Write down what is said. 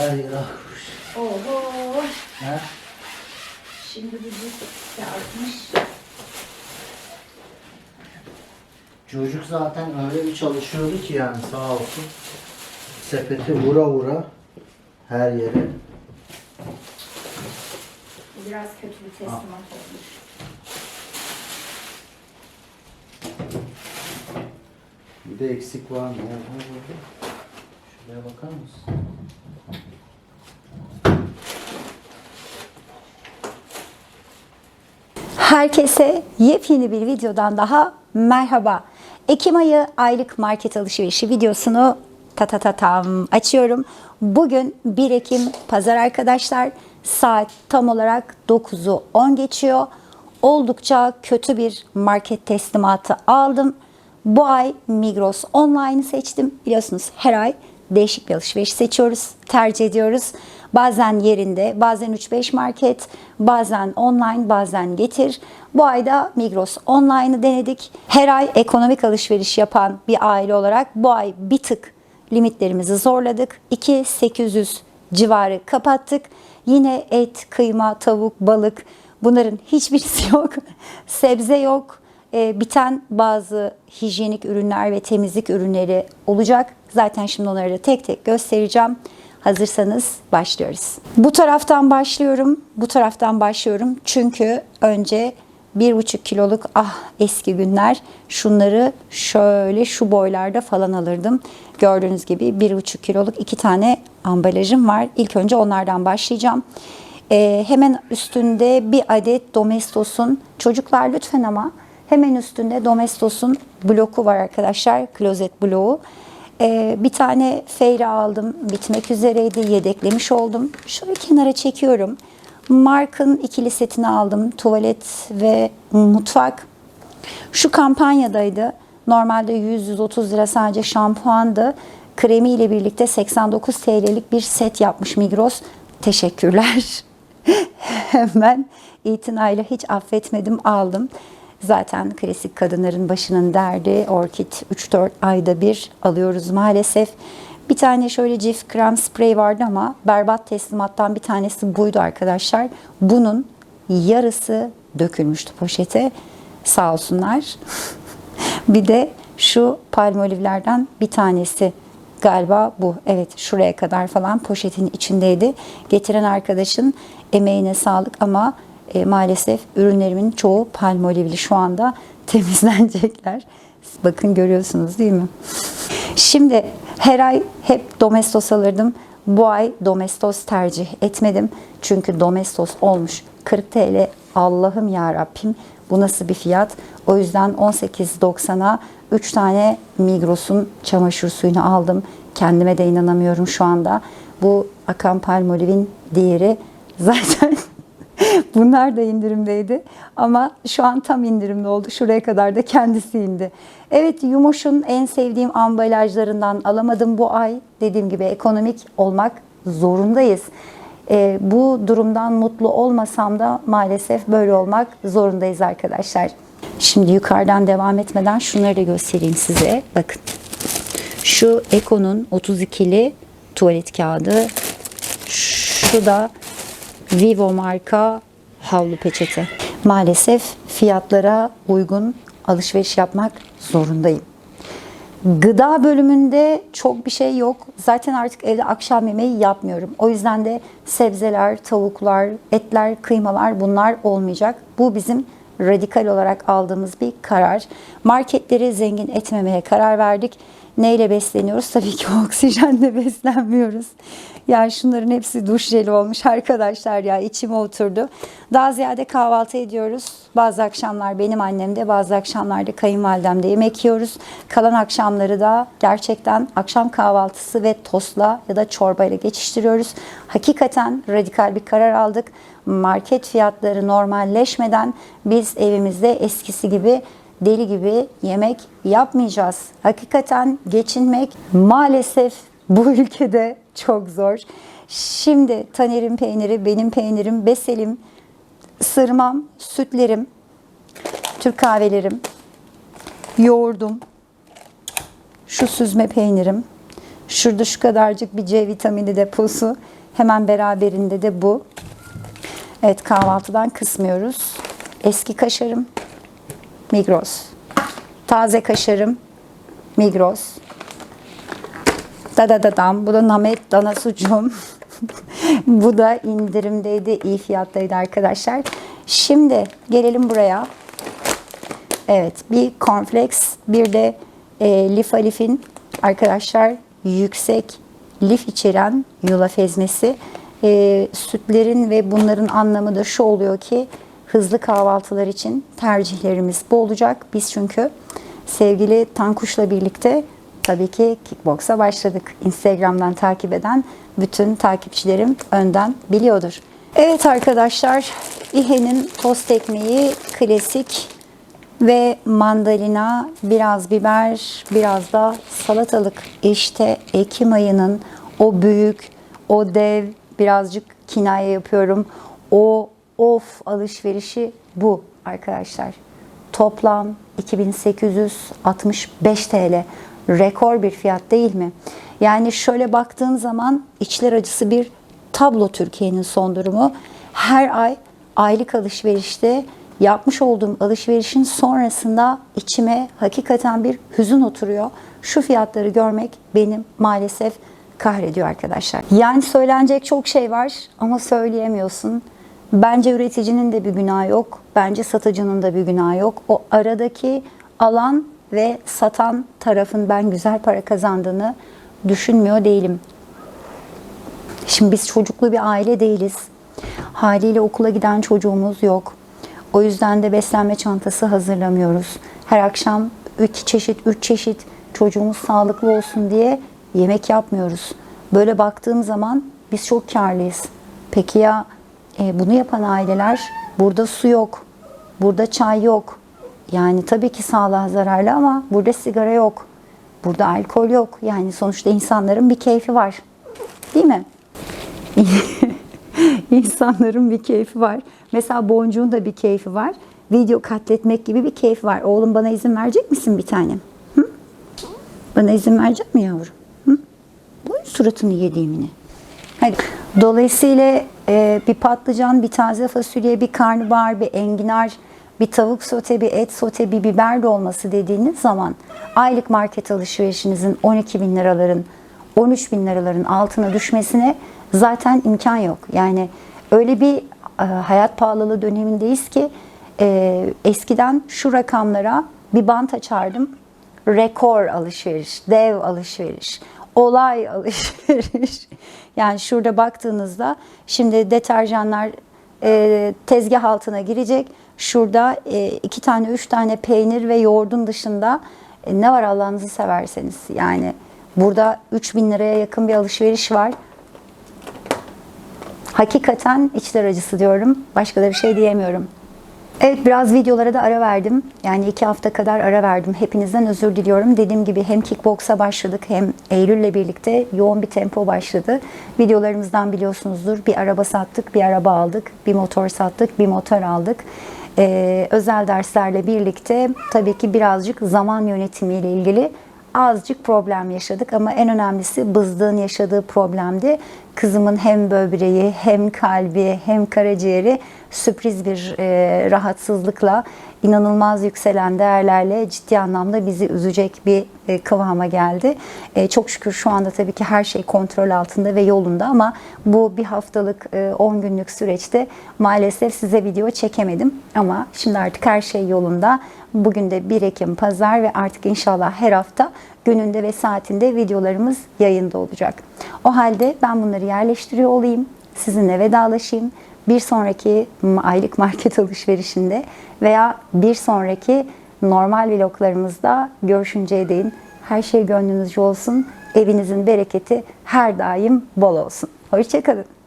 Her yer. Oho. Ha? Şimdi bu cip de artmış. Çocuk zaten öyle bir çalışıyordu ki yani sağ olsun. Sepeti vura vura her yere. Biraz kötü bir teslimat olmuş. Bir de eksik var mı? Şuraya bakar mısın? Herkese yepyeni bir videodan daha merhaba. Ekim ayı aylık market alışverişi videosunu ta ta ta tam açıyorum. Bugün 1 Ekim pazar arkadaşlar. Saat tam olarak 9'u 10 geçiyor. Oldukça kötü bir market teslimatı aldım. Bu ay Migros Online'ı seçtim. Biliyorsunuz her ay değişik bir alışveriş seçiyoruz, tercih ediyoruz. Bazen yerinde, bazen 3-5 market, bazen online, bazen getir. Bu ayda Migros Online'ı denedik. Her ay ekonomik alışveriş yapan bir aile olarak bu ay bir tık limitlerimizi zorladık. 2-800 civarı kapattık. Yine et, kıyma, tavuk, balık bunların hiçbirisi yok. Sebze yok. E, biten bazı hijyenik ürünler ve temizlik ürünleri olacak. Zaten şimdi onları da tek tek göstereceğim. Hazırsanız başlıyoruz. Bu taraftan başlıyorum. Bu taraftan başlıyorum. Çünkü önce bir buçuk kiloluk ah eski günler şunları şöyle şu boylarda falan alırdım. Gördüğünüz gibi bir buçuk kiloluk iki tane ambalajım var. İlk önce onlardan başlayacağım. Ee, hemen üstünde bir adet Domestos'un çocuklar lütfen ama hemen üstünde Domestos'un bloku var arkadaşlar. Klozet bloğu. Ee, bir tane feyre aldım. Bitmek üzereydi. Yedeklemiş oldum. Şöyle kenara çekiyorum. Mark'ın ikili setini aldım. Tuvalet ve mutfak. Şu kampanyadaydı. Normalde 100-130 lira sadece şampuandı. Kremi ile birlikte 89 TL'lik bir set yapmış Migros. Teşekkürler. Hemen itinayla hiç affetmedim aldım. Zaten klasik kadınların başının derdi orkid 3-4 ayda bir alıyoruz maalesef. Bir tane şöyle cif krem sprey vardı ama berbat teslimattan bir tanesi buydu arkadaşlar. Bunun yarısı dökülmüştü poşete. Sağ olsunlar. bir de şu palmolivlerden bir tanesi galiba bu. Evet şuraya kadar falan poşetin içindeydi. Getiren arkadaşın emeğine sağlık ama e, maalesef ürünlerimin çoğu palmolivli şu anda temizlenecekler. Bakın görüyorsunuz değil mi? Şimdi her ay hep Domestos alırdım. Bu ay Domestos tercih etmedim. Çünkü Domestos olmuş 40 TL. Allah'ım ya Rabbim bu nasıl bir fiyat? O yüzden 18.90'a 3 tane Migros'un çamaşır suyunu aldım. Kendime de inanamıyorum şu anda. Bu Akan Palmolive'in diğeri zaten Bunlar da indirimdeydi ama şu an tam indirimli oldu. Şuraya kadar da kendisi indi. Evet Yumoş'un en sevdiğim ambalajlarından alamadım bu ay. Dediğim gibi ekonomik olmak zorundayız. Ee, bu durumdan mutlu olmasam da maalesef böyle olmak zorundayız arkadaşlar. Şimdi yukarıdan devam etmeden şunları da göstereyim size. Bakın. Şu Eko'nun 32'li tuvalet kağıdı. Şu da Vivo marka havlu peçete. Maalesef fiyatlara uygun alışveriş yapmak zorundayım. Gıda bölümünde çok bir şey yok. Zaten artık evde akşam yemeği yapmıyorum. O yüzden de sebzeler, tavuklar, etler, kıymalar bunlar olmayacak. Bu bizim radikal olarak aldığımız bir karar. Marketleri zengin etmemeye karar verdik. Neyle besleniyoruz? Tabii ki oksijenle beslenmiyoruz. Yani şunların hepsi duş jeli olmuş arkadaşlar ya içime oturdu. Daha ziyade kahvaltı ediyoruz. Bazı akşamlar benim annemde, bazı akşamlarda kayınvalidemde yemek yiyoruz. Kalan akşamları da gerçekten akşam kahvaltısı ve tostla ya da çorbayla geçiştiriyoruz. Hakikaten radikal bir karar aldık. Market fiyatları normalleşmeden biz evimizde eskisi gibi deli gibi yemek yapmayacağız. Hakikaten geçinmek maalesef bu ülkede çok zor. Şimdi Taner'in peyniri, benim peynirim, beselim, sırmam, sütlerim, Türk kahvelerim, yoğurdum, şu süzme peynirim, Şurada şu kadarcık bir C vitamini deposu. Hemen beraberinde de bu. Evet kahvaltıdan kısmıyoruz. Eski kaşarım Migros. Taze kaşarım Migros. Da da da dam. Bu da Namet dana sucuğum. Bu da indirimdeydi, iyi fiyattaydı arkadaşlar. Şimdi gelelim buraya. Evet, bir cornflakes, bir de e, lif alifin arkadaşlar yüksek lif içeren yulaf ezmesi. E, sütlerin ve bunların anlamı da şu oluyor ki hızlı kahvaltılar için tercihlerimiz bu olacak. Biz çünkü sevgili Tankuş'la birlikte tabii ki kickboksa başladık. Instagram'dan takip eden bütün takipçilerim önden biliyordur. Evet arkadaşlar, İHE'nin tost ekmeği klasik ve mandalina, biraz biber, biraz da salatalık. İşte Ekim ayının o büyük, o dev, birazcık kinaye yapıyorum. O of alışverişi bu arkadaşlar. Toplam 2865 TL. Rekor bir fiyat değil mi? Yani şöyle baktığın zaman içler acısı bir tablo Türkiye'nin son durumu. Her ay aylık alışverişte yapmış olduğum alışverişin sonrasında içime hakikaten bir hüzün oturuyor. Şu fiyatları görmek benim maalesef kahrediyor arkadaşlar. Yani söylenecek çok şey var ama söyleyemiyorsun. Bence üreticinin de bir günahı yok. Bence satıcının da bir günahı yok. O aradaki alan ve satan tarafın ben güzel para kazandığını düşünmüyor değilim. Şimdi biz çocuklu bir aile değiliz. Haliyle okula giden çocuğumuz yok. O yüzden de beslenme çantası hazırlamıyoruz. Her akşam iki çeşit, üç çeşit çocuğumuz sağlıklı olsun diye yemek yapmıyoruz. Böyle baktığım zaman biz çok karlıyız. Peki ya bunu yapan aileler burada su yok, burada çay yok. Yani tabii ki sağlığa zararlı ama burada sigara yok. Burada alkol yok. Yani sonuçta insanların bir keyfi var. Değil mi? İnsanların bir keyfi var. Mesela boncuğun da bir keyfi var. Video katletmek gibi bir keyfi var. Oğlum bana izin verecek misin bir tanem? Hı? Bana izin verecek mi yavrum? Hı? Bu suratını yediğimini. Hadi. Dolayısıyla e, bir patlıcan, bir taze fasulye, bir karnabahar, bir enginar, bir tavuk sote, bir et sote, bir biber dolması dediğiniz zaman aylık market alışverişinizin 12 bin liraların, 13 bin liraların altına düşmesine zaten imkan yok. Yani öyle bir e, hayat pahalılığı dönemindeyiz ki e, eskiden şu rakamlara bir bant açardım. Rekor alışveriş, dev alışveriş, olay alışveriş. Yani şurada baktığınızda şimdi deterjanlar e, tezgah altına girecek. Şurada e, iki tane, üç tane peynir ve yoğurdun dışında e, ne var Allah'ınızı severseniz. Yani burada 3000 liraya yakın bir alışveriş var. Hakikaten içler acısı diyorum. Başka da bir şey diyemiyorum. Evet biraz videolara da ara verdim. Yani iki hafta kadar ara verdim. Hepinizden özür diliyorum. Dediğim gibi hem kickboksa başladık hem Eylül'le birlikte yoğun bir tempo başladı. Videolarımızdan biliyorsunuzdur. Bir araba sattık, bir araba aldık, bir motor sattık, bir motor aldık. Ee, özel derslerle birlikte tabii ki birazcık zaman yönetimiyle ilgili azıcık problem yaşadık ama en önemlisi bızdığın yaşadığı problemdi. Kızımın hem böbreği hem kalbi hem karaciğeri sürpriz bir e, rahatsızlıkla inanılmaz yükselen değerlerle ciddi anlamda bizi üzecek bir e, kıvama geldi. E, çok şükür şu anda tabii ki her şey kontrol altında ve yolunda ama bu bir haftalık 10 günlük süreçte maalesef size video çekemedim ama şimdi artık her şey yolunda. Bugün de 1 Ekim pazar ve artık inşallah her hafta gününde ve saatinde videolarımız yayında olacak. O halde ben bunları yerleştiriyor olayım. Sizinle vedalaşayım. Bir sonraki aylık market alışverişinde veya bir sonraki normal vloglarımızda görüşünceye değin. Her şey gönlünüzce olsun. Evinizin bereketi her daim bol olsun. Hoşçakalın.